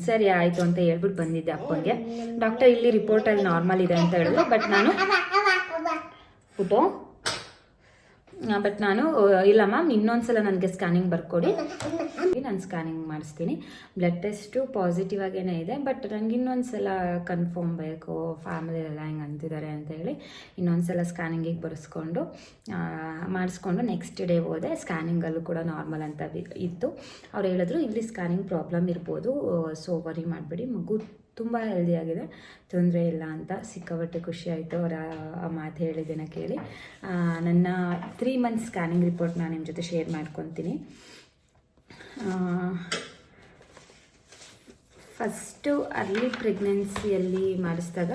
[SPEAKER 1] ಸರಿ ಆಯಿತು ಅಂತ ಹೇಳ್ಬಿಟ್ಟು ಬಂದಿದ್ದೆ ಅಪ್ಪಂಗೆ ಡಾಕ್ಟರ್ ಇಲ್ಲಿ ರಿಪೋರ್ಟಲ್ಲಿ ನಾರ್ಮಲ್ ಇದೆ ಅಂತ ಹೇಳಿದ್ರು ಬಟ್ ನಾನು ಫೋಟೋ ಬಟ್ ನಾನು ಇಲ್ಲ ಮ್ಯಾಮ್ ಇನ್ನೊಂದು ಸಲ ನನಗೆ ಸ್ಕ್ಯಾನಿಂಗ್ ಬರ್ಕೊಡಿ. ನಾನು ಸ್ಕ್ಯಾನಿಂಗ್ ಮಾಡಿಸ್ತೀನಿ. ಬ್ಲಡ್ ಟೆಸ್ಟು ಪಾಸಿಟಿವ್ ಆಗೇನೆ ಇದೆ ಬಟ್ ನನಗೆ ಇನ್ನೊಂದು ಸಲ ಕನ್ಫರ್ಮ್ ಬೇಕು ಫ್ಯಾಮಿಲಿ ಎಲ್ಲ ಹೆಂಗೆ ಅಂತಿದ್ದಾರೆ ಅಂತ ಹೇಳಿ ಇನ್ನೊಂದು ಸಲ ಸ್ಕ್ಯಾನಿಂಗಿಗೆ ಬರೆಸ್ಕೊಂಡು ಮಾಡಿಸ್ಕೊಂಡು ನೆಕ್ಸ್ಟ್ ಡೇ ಹೋದೆ. ಸ್ಕ್ಯಾನಿಂಗಲ್ಲೂ ಕೂಡ ನಾರ್ಮಲ್ ಅಂತ ಬಿ- ಇತ್ತು. ಅವ್ರು ಹೇಳಿದ್ರು ಇಲ್ಲಿ ಸ್ಕ್ಯಾನಿಂಗ್ ಪ್ರಾಬ್ಲಮ್ ಇರ್ಬೋದು ಸೊ ವರಿ ಮಾಡಬೇಡಿ ಮಗು ತುಂಬ ಹೆಲ್ದಿ ಆಗಿದೆ. ತೊಂದರೆ ಇಲ್ಲ ಅಂತ ಸಿಕ್ಕಾಪಟ್ಟೆ ಖುಷಿ ಆಯಿತು ಅವರ, ಆ ಮಾತು ಹೇಳಿದ್ದನ್ನು ಕೇಳಿ. ನನ್ನ ತ್ರೀ ಮಂತ್ಸ್ ಸ್ಕ್ಯಾನಿಂಗ್ ರಿಪೋರ್ಟ್ ನಾನು ನಿಮ್ಮ ಜೊತೆ ಶೇರ್ ಮಾಡ್ಕೊತೀನಿ. ಫಸ್ಟು ಅರ್ಲಿ ಪ್ರೆಗ್ನೆನ್ಸಿಯಲ್ಲಿ ಮಾಡಿಸಿದಾಗ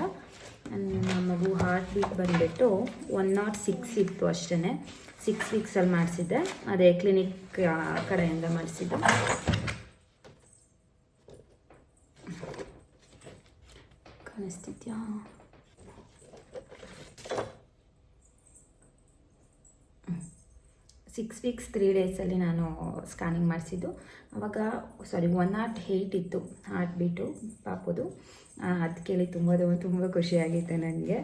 [SPEAKER 1] ನನ್ನ ಮಗು ಹಾರ್ಟ್ ಬೀಟ್ ಬಂದುಬಿಟ್ಟು ಒನ್ ನಾಟ್ ಸಿಕ್ಸ್ ಇತ್ತು ಅಷ್ಟೇ ಸಿಕ್ಸ್ ವೀಕ್ಸಲ್ಲಿ ಮಾಡಿಸಿದ್ದೆ. ಅದೇ ಕ್ಲಿನಿಕ್ ಕಡೆಯಿಂದ ಮಾಡಿಸಿದ್ದು. ಕಾಣಿಸ್ತಿದ್ಯಾ ಸಿಕ್ಸ್ ವೀಕ್ಸ್ ತ್ರೀ ಡೇಸಲ್ಲಿ ನಾನು ಸ್ಕ್ಯಾನಿಂಗ್ ಮಾಡಿಸಿದ್ದು. ಅವಾಗ ಸಾರಿ ಒನ್ ನಾಟ್ ಏಯ್ಟ್ ಇತ್ತು. ಹಾರ್ಟ್ ಬೀಟು ಪಾಪದು. ಅದು ಕೇಳಿ ತುಂಬ ತುಂಬ ಖುಷಿಯಾಗಿತ್ತು ನನಗೆ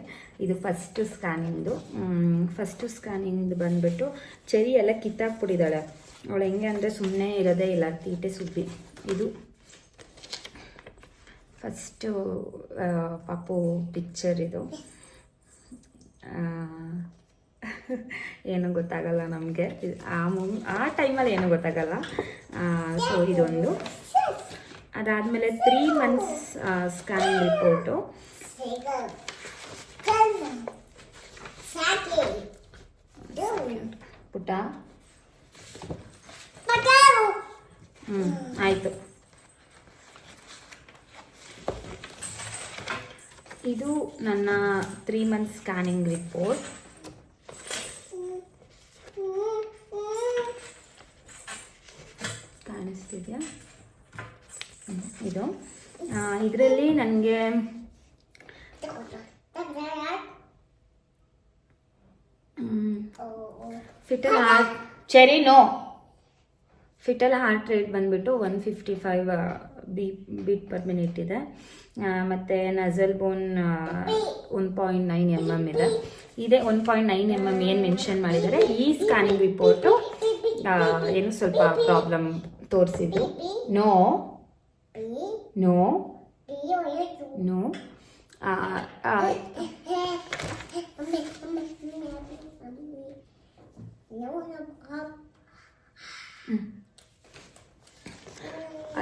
[SPEAKER 1] ಇದು ಫಸ್ಟು ಸ್ಕ್ಯಾನಿಂಗ್ದು ಫಸ್ಟು ಸ್ಕ್ಯಾನಿಂಗ್ದು ಬಂದುಬಿಟ್ಟು ಚೆರಿ ಎಲ್ಲ ಕಿತ್ತಾಕ್ಬಿಟ್ಟಿದ್ದಾಳೆ. ಅವಳು ಹೆಂಗೆ ಅಂದರೆ ಸುಮ್ಮನೆ ಇರೋದೇ ಇಲ್ಲ, ತೀಟೆ ಸುದ್ದಿ. ಇದು ಫಸ್ಟು ಪಾಪು ಪಿಕ್ಚರ್ ಇದು. ಏನೂ ಗೊತ್ತಾಗಲ್ಲ ನಮಗೆ. ಆ ಮೂ ಆ ಟೈಮಲ್ಲಿ ಏನು ಗೊತ್ತಾಗಲ್ಲ. ಸೊ ಇದೊಂದು. ಅದಾದಮೇಲೆ ತ್ರೀ ಮಂತ್ಸ್ ಸ್ಕ್ಯಾನಿಂಗ್ ರಿಪೋರ್ಟು ಪುಟ್ಟ ಹ್ಞೂ ಆಯಿತು. ಇದು ನನ್ನ ತ್ರೀ ಮಂತ್ ಸ್ಕ್ಯಾನಿಂಗ್ ರಿಪೋರ್ಟ್ ಕಾಣಿಸ್ತಿದೆಯಾ? ಇದು. ಇದರಲ್ಲಿ ನನಗೆ foetal cherry no foetal heart rate ಬಂದ್ಬಿಟ್ಟು one fifty five B, beat per minute ಇದೆ. ಮತ್ತು nasal bone one point nine M M ಇದೆ. ಇದೇ one point nine M M ಏನು ಮೆನ್ಷನ್ ಮಾಡಿದ್ದಾರೆ. ಈ ಸ್ಕ್ಯಾನಿಂಗ್ ರಿಪೋರ್ಟು ಏನು ಸ್ವಲ್ಪ ಪ್ರಾಬ್ಲಮ್ ತೋರಿಸಿದ್ದು ನೋ ನೋ ನೋ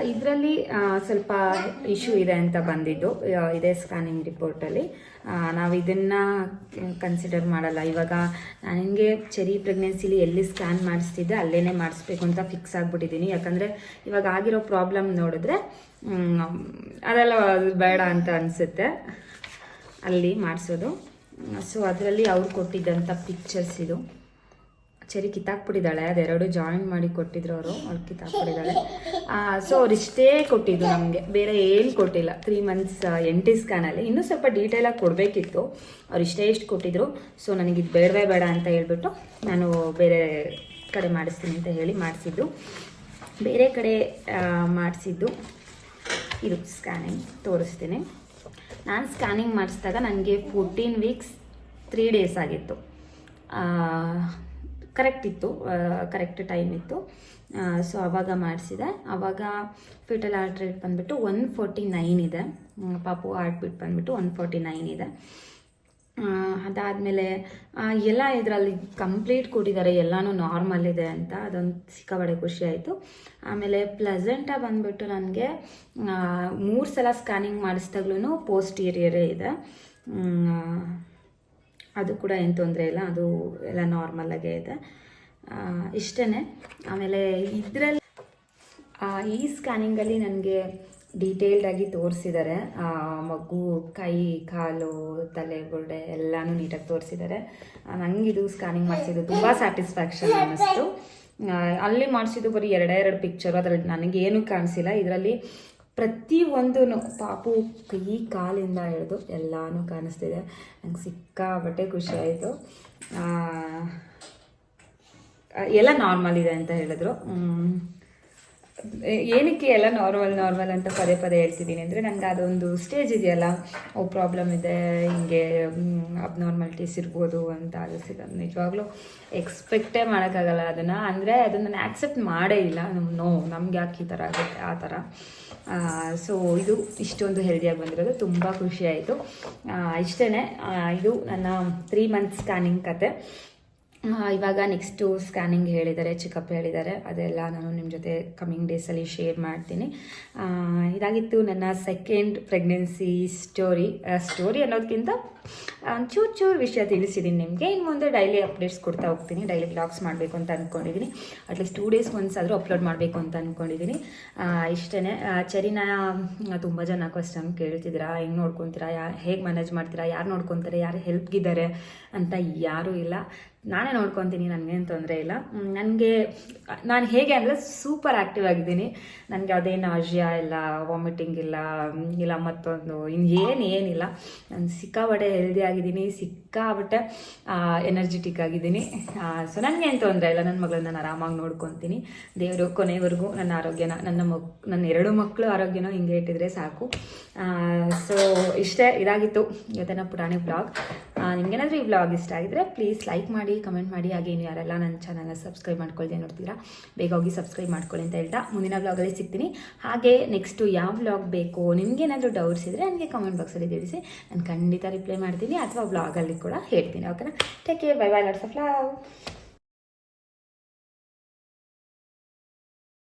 [SPEAKER 1] ಇದರಲ್ಲಿ ಸ್ವಲ್ಪ ಇಶ್ಯೂ ಇದೆ ಅಂತ ಬಂದಿದ್ದು. ಇದೇ ಸ್ಕ್ಯಾನಿಂಗ್ ರಿಪೋರ್ಟಲ್ಲಿ ನಾವು ಇದನ್ನು ಕನ್ಸಿಡರ್ ಮಾಡಲ್ಲ. ಇವಾಗ ನನಗೆ ಚೆರಿ ಪ್ರೆಗ್ನೆನ್ಸಿಲಿ ಎಲ್ಲಿ ಸ್ಕ್ಯಾನ್ ಮಾಡಿಸ್ತಿದ್ದೆ ಅಲ್ಲೇ ಮಾಡಿಸ್ಬೇಕು ಅಂತ ಫಿಕ್ಸ್ ಆಗಿಬಿಟ್ಟಿದ್ದೀನಿ ಯಾಕಂದರೆ ಇವಾಗ ಆಗಿರೋ ಪ್ರಾಬ್ಲಮ್ ನೋಡಿದ್ರೆ ಅದೆಲ್ಲ ಬೇಡ ಅಂತ ಅನಿಸುತ್ತೆ. ಅಲ್ಲಿ ಮಾಡಿಸೋದು. ಸೊ, ಅದರಲ್ಲಿ ಅವ್ರು ಕೊಟ್ಟಿದ್ದಂಥ ಪಿಕ್ಚರ್ಸ್ ಇದು. ಚರಿ ಕಿತ್ತಾಕ್ಬಿಟ್ಟಿದ್ದಾಳೆ. ಅದೆರಡು ಜಾಯಿನ್ ಮಾಡಿ ಕೊಟ್ಟಿದ್ರು ಅವರು. ಅವ್ಳು ಕಿತ್ತಾಕ್ಬಿಟ್ಟಿದ್ದಾಳೆ. ಸೊ ಅವ್ರು ಇಷ್ಟೇ ಕೊಟ್ಟಿದ್ದು ನಮಗೆ. ಬೇರೆ ಏನು ಕೊಟ್ಟಿಲ್ಲ. ತ್ರೀ ಮಂತ್ಸ್ ಎನ್ ಟಿ ಸ್ಕ್ಯಾನಲ್ಲಿ ಇನ್ನೂ ಸ್ವಲ್ಪ ಡೀಟೇಲಾಗಿ ಕೊಡಬೇಕಿತ್ತು. ಅವ್ರು ಇಷ್ಟೇ ಇಷ್ಟು ಕೊಟ್ಟಿದ್ರು. ಸೊ ನನಗೆ ಇದು ಬೇಡವೇ ಬೇಡ ಅಂತ ಹೇಳ್ಬಿಟ್ಟು ನಾನು ಬೇರೆ ಕಡೆ ಮಾಡಿಸ್ತೀನಿ ಅಂತ ಹೇಳಿ ಮಾಡಿಸಿದ್ದು. ಬೇರೆ ಕಡೆ ಮಾಡಿಸಿದ್ದು ಇದು ಸ್ಕ್ಯಾನಿಂಗ್ ತೋರಿಸ್ತೀನಿ. ನಾನು ಸ್ಕ್ಯಾನಿಂಗ್ ಮಾಡಿಸಿದಾಗ ನನಗೆ ಫೋರ್ಟೀನ್ ವೀಕ್ಸ್ ತ್ರೀ ಡೇಸ್ ಆಗಿತ್ತು. ಕರೆಕ್ಟ್ ಇತ್ತು ಕರೆಕ್ಟ್ ಟೈಮ್ ಇತ್ತು. ಸೊ ಆವಾಗ ಮಾಡಿಸಿದೆ. ಆವಾಗ ಫಿಟಲ್ ಹಾರ್ಟ್ ರೇಟ್ ಬಂದುಬಿಟ್ಟು ಒನ್ ಫೋರ್ಟಿ ನೈನ್ ಇದೆ ಪಾಪು ಹಾರ್ಟ್ ಬೀಟ್ ಬಂದುಬಿಟ್ಟು ಒನ್ ಫೋರ್ಟಿ ನೈನ್ ಇದೆ ಅದಾದಮೇಲೆ ಎಲ್ಲ ಇದರಲ್ಲಿ ಕಂಪ್ಲೀಟ್ ಕೊಟ್ಟಿದ್ದಾರೆ ಎಲ್ಲನೂ ನಾರ್ಮಲ್ ಇದೆ ಅಂತ ಅದೊಂದು ಸಿಕ್ಕಾಬಡೆ ಖುಷಿ ಆಯಿತು. ಆಮೇಲೆ ಪ್ಲೆಸೆಂಟಾಗಿ ಬಂದುಬಿಟ್ಟು ನನಗೆ ಮೂರು ಸಲ ಸ್ಕ್ಯಾನಿಂಗ್ ಮಾಡಿಸ್ದಾಗ್ಲೂ ಪೋಸ್ಟೀರಿಯರೇ ಇದೆ. ಅದು ಕೂಡ ಏನು ತೊಂದರೆ ಇಲ್ಲ, ಅದು ಎಲ್ಲ ನಾರ್ಮಲಾಗೇ ಇದೆ. ಇಷ್ಟೇ ಆಮೇಲೆ ಇದರಲ್ಲಿ ಈ ಸ್ಕ್ಯಾನಿಂಗಲ್ಲಿ ನನಗೆ ಡೀಟೇಲ್ಡಾಗಿ ತೋರಿಸಿದ್ದಾರೆ ಮಗು, ಕೈ, ಕಾಲು, ತಲೆ ಬುರುಡೆ ಎಲ್ಲನೂ ನೀಟಾಗಿ ತೋರಿಸಿದ್ದಾರೆ ಇದು ಸ್ಕ್ಯಾನಿಂಗ್ ಮಾಡಿಸಿದ್ದು ತುಂಬ ಸ್ಯಾಟಿಸ್ಫ್ಯಾಕ್ಷನ್ ಅನ್ನಿಸ್ತು. ಅಲ್ಲಿ ಮಾಡಿಸಿದ್ದು ಬರೀ ಎರಡೇ ಎರಡು ಪಿಕ್ಚರು ಅದರಲ್ಲಿ ನನಗೇನು ಕಾಣಿಸಿಲ್ಲ. ಇದರಲ್ಲಿ ಪ್ರತಿಯೊಂದೂ ಪಾಪು ಕೈ ಕಾಲಿಂದ ಹಿಡಿದು ಎಲ್ಲನೂ ಕಾಣಿಸ್ತಿದೆ. ನಂಗೆ ಸಿಕ್ಕಾಬಟ್ಟೆ ಖುಷಿ ಆಯಿತು. ಎಲ್ಲ ನಾರ್ಮಲ್ ಇದೆ ಅಂತ ಹೇಳಿದ್ರು. ಏನಕ್ಕೆ ಎಲ್ಲ ನಾರ್ಮಲ್ ನಾರ್ಮಲ್ ಅಂತ ಪದೇ ಪದೇ ಹೇಳ್ತಿದ್ದೀನಿ ಅಂದರೆ ನನಗೆ ಅದೊಂದು ಸ್ಟೇಜ್ ಇದೆಯಲ್ಲ. ಓ ಪ್ರಾಬ್ಲಮ್ ಇದೆ, ಹಿಂಗೆ ಅಬ್ನಾರ್ಮಾಲಿಟೀಸ್ ಇರ್ಬೋದು ಅಂತ ಅನಿಸಿದೆ ನಿಜವಾಗ್ಲೂ ಎಕ್ಸ್ಪೆಕ್ಟೇ ಮಾಡೋಕ್ಕಾಗಲ್ಲ ಅದನ್ನು. ಅಂದರೆ ಅದನ್ನು ನಾನು ಆ್ಯಕ್ಸೆಪ್ಟ್ ಮಾಡೇ ಇಲ್ಲ. ನೋ ನಮ್ಗೆ ಯಾಕೆ ಈ ಥರ ಆಗುತ್ತೆ? ಆ ಥರ ಸೊ ಇದು ಇಷ್ಟೊಂದು ಹೆಲ್ದಿಯಾಗಿ ಬಂದಿರೋದು ತುಂಬ ಖುಷಿಯಾಯಿತು ಇಷ್ಟೇ ಇದು ನನ್ನ ತ್ರೀ ಮಂತ್ ಸ್ಕ್ಯಾನಿಂಗ್ ಕತೆ. ಇವಾಗ ನೆಕ್ಸ್ಟು ಸ್ಕ್ಯಾನಿಂಗ್ ಹೇಳಿದ್ದಾರೆ ಚೆಕಪ್ ಹೇಳಿದ್ದಾರೆ. ಅದೆಲ್ಲ ನಾನು ನಿಮ್ಮ ಜೊತೆ ಕಮ್ಮಿಂಗ್ ಡೇಸಲ್ಲಿ ಶೇರ್ ಮಾಡ್ತೀನಿ. ಇದಾಗಿತ್ತು ನನ್ನ ಸೆಕೆಂಡ್ ಪ್ರೆಗ್ನೆನ್ಸಿ ಸ್ಟೋರಿ ಸ್ಟೋರಿ ಅನ್ನೋದಕ್ಕಿಂತ ಚೂರು ಚೂರು ವಿಷಯ ತಿಳಿಸಿದ್ದೀನಿ ನಿಮಗೆ. ಇನ್ನು ಮುಂದೆ ಡೈಲಿ ಅಪ್ಡೇಟ್ಸ್ ಕೊಡ್ತಾ ಹೋಗ್ತೀನಿ. ಡೈಲಿ ಬ್ಲಾಗ್ಸ್ ಮಾಡಬೇಕು ಅಂತ ಅಂದ್ಕೊಂಡಿದ್ದೀನಿ at least two days once ಆದರೂ ಅಪ್ಲೋಡ್ ಮಾಡಬೇಕು ಅಂತ ಅಂದ್ಕೊಂಡಿದ್ದೀನಿ ಇಷ್ಟೇ ಚರಿನ ತುಂಬ ಜನ ಕ್ವಶನ್ ಕೇಳ್ತಿದ್ದೀರಾ? ಹೆಂಗೆ ನೋಡ್ಕೊತೀರಾ? ಯಾ, ಹೇಗೆ ಮ್ಯಾನೇಜ್ ಮಾಡ್ತೀರಾ? ಯಾರು ನೋಡ್ಕೊತಾರೆ? ಯಾರು ಹೆಲ್ಪ್ಗಿದ್ದಾರೆ ಅಂತ ಯಾರೂ ಇಲ್ಲ. ನಾನೇ ನೋಡ್ಕೊತೀನಿ, ನನಗೇನು ತೊಂದರೆ ಇಲ್ಲ. ನನಗೆ, ನಾನು ಹೇಗೆ ಅಂದರೆ ಸೂಪರ್ ಆ್ಯಕ್ಟಿವ್ ಆಗಿದ್ದೀನಿ. ನನಗೆ ಅದೇನು ಆಜ್ಯ ಇಲ್ಲ ವಾಮಿಟಿಂಗ್ ಇಲ್ಲ ಇಲ್ಲ ಮತ್ತೊಂದು ಇನ್ನೇನು ಏನಿಲ್ಲ. ನಾನು ಸಿಕ್ಕಾಬಟ್ಟೆ ಹೆಲ್ದಿ ಆಗಿದ್ದೀನಿ ಸಿಕ್ಕಾಬಟ್ಟೆ ಎನರ್ಜೆಟಿಕ್ ಆಗಿದ್ದೀನಿ. ಸೊ ನನಗೆ ಏನು ತೊಂದರೆ ಇಲ್ಲ ನನ್ನ ಮಗಳನ್ನ ನಾನು ಆರಾಮಾಗಿ ನೋಡ್ಕೊತೀನಿ. ದೇವರು, ಕೊನೆವರೆಗೂ ನನ್ನ ಆರೋಗ್ಯನ, ನನ್ನ ಮಕ್, ನನ್ನ ಎರಡು ಮಕ್ಕಳು ಆರೋಗ್ಯನ ಹಿಂಗೆ ಇಟ್ಟಿದ್ರೆ ಸಾಕು. ಸೊ ಇಷ್ಟೇ, ಇದಾಗಿತ್ತು. ಇವತ್ತಿನ ಪುಟಾಣಿ ಬ್ಲಾಗ್ ನಿಮ್ಗೇನಾದರೂ ಈ ಬ್ಲಾಗ್ ಇಷ್ಟ ಆಗಿದ್ರೆ ಪ್ಲೀಸ್ ಲೈಕ್ ಮಾಡಿ ಕಮೆಂಟ್ ಮಾಡಿ, ಹಾಗೆ ಇನ್ನು ಯಾರೆಲ್ಲ ನನ್ನ ಚಾನಲ್ನ ಸಬ್ಸ್ಕ್ರೈಬ್ ಮಾಡ್ಕೊಳ್ದೆ ನೋಡ್ತೀರಾ, ಬೇಗ ಹೋಗಿ ಸಬ್ಸ್ಕ್ರೈಬ್ ಮಾಡ್ಕೊಳ್ಳಿ ಅಂತ ಹೇಳ್ತಾ ಮುಂದಿನ ವ್ಲಾಗಲ್ಲಿ ಸಿಗ್ತೀನಿ. ಹಾಗೆ ನೆಕ್ಸ್ಟು ಯಾವ ವ್ಲಾಗ್ ಬೇಕು ನಿಮ್ಗೇನಾದರೂ ಡೌಟ್ಸ್ ಇದ್ದರೆ ನನಗೆ ಕಮೆಂಟ್ ಬಾಕ್ಸಲ್ಲಿ ತಿಳಿಸಿ, ನಾನು ಖಂಡಿತ ರಿಪ್ಲೈ ಮಾಡ್ತೀನಿ, ಅಥವಾ ವ್ಲಾಗಲ್ಲಿ ಕೂಡ ಹೇಳ್ತೀನಿ ಓಕೆನಾ take care bye bye lots of love